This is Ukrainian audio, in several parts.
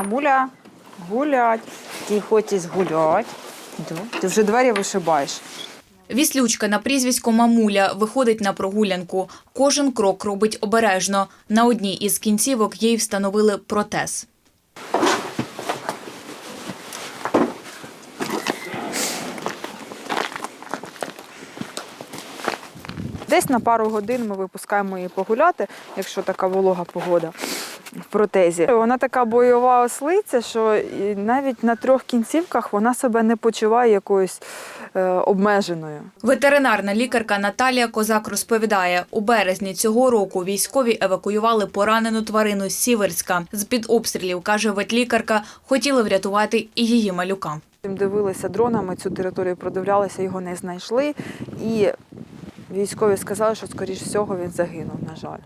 Мамуля, гулять. Ті хочеш гулять. Ти вже двері вишибаєш. Віслючка на прізвисько Мамуля виходить на прогулянку. Кожен крок робить обережно. На одній із кінцівок їй встановили протез. Десь на пару годин ми випускаємо її погуляти, якщо така волога погода в протезі. Вона така бойова ослиця, що навіть на трьох кінцівках вона себе не почуває якоюсь е, обмеженою. Ветеринарна лікарка Наталія Козак розповідає, у березні цього року військові евакуювали поранену тварину з Сіверська. З-під обстрілів, каже ветлікарка, хотіли врятувати і її малюка. Дивилися дронами, цю територію продивлялися, його не знайшли. І військові сказали, що, скоріш всього, він загинув, на жаль.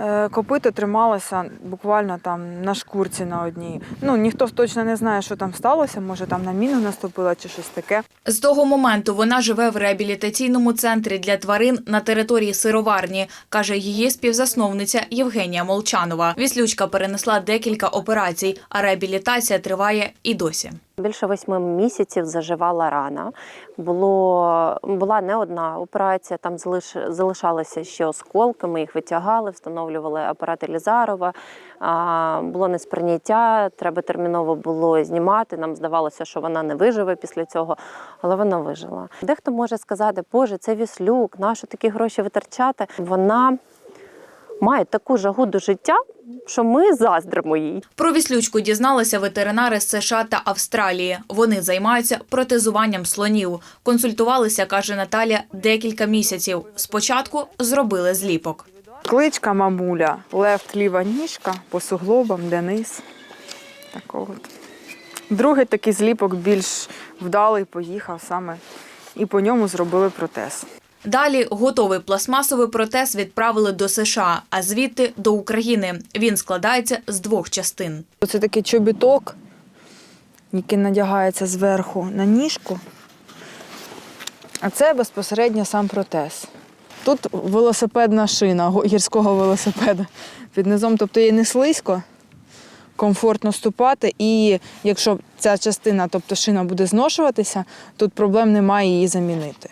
Е, Копито трималося буквально там на шкурці на одній. Ну, ніхто точно не знає, що там сталося, може там на міну наступила чи щось таке. З того моменту вона живе в реабілітаційному центрі для тварин на території сироварні, каже її співзасновниця Євгенія Молчанова. Віслючка перенесла декілька операцій, а реабілітація триває і досі. Більше восьми місяців заживала рана. Було, була не одна операція, там залиш, залишалися ще осколки, ми їх витягали, встановлювали апарати Лізарова. Було несприйняття, треба терміново було знімати. Нам здавалося, що вона не виживе після цього, але вона вижила. Дехто може сказати, Боже, це віслюк, нащо такі гроші витрачати? Вона має таку жагу до життя, що ми заздримо їй. Про віслючку дізналися ветеринари з США та Австралії. Вони займаються протезуванням слонів. Консультувалися, каже Наталя, декілька місяців. Спочатку зробили зліпок. Кличка мамуля, лефт ліва ніжка по суглобам, Денис. Такого. Другий такий зліпок більш вдалий, поїхав саме. І по ньому зробили протез. Далі готовий пластмасовий протез відправили до США, а звідти до України. Він складається з двох частин. Це такий чобіток, який надягається зверху на ніжку. А це безпосередньо сам протез. Тут велосипедна шина гірського велосипеда під низом, тобто їй не слизько, комфортно ступати. І якщо ця частина, тобто шина, буде зношуватися, тут проблем немає її замінити.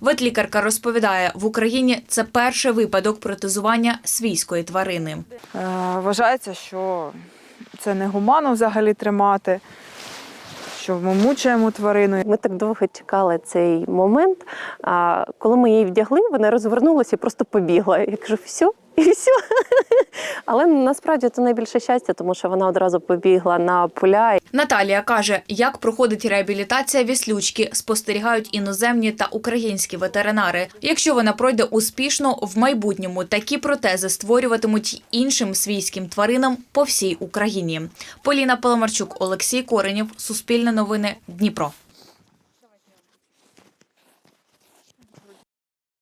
Ветлікарка розповідає, в Україні це перший випадок протезування свійської тварини. Е, Вважається, що це не гуманно взагалі тримати, що ми мучаємо тварину. Ми так довго чекали цей момент. А коли ми її вдягли, вона розвернулася і просто побігла. Я кажу, все, і все. Але насправді це найбільше щастя, тому що вона одразу побігла на поля. Наталія каже, як проходить реабілітація віслючки, спостерігають іноземні та українські ветеринари. Якщо вона пройде успішно, в майбутньому такі протези створюватимуть іншим свійським тваринам по всій Україні. Поліна Паламарчук, Олексій Коренєв, Суспільне новини, Дніпро.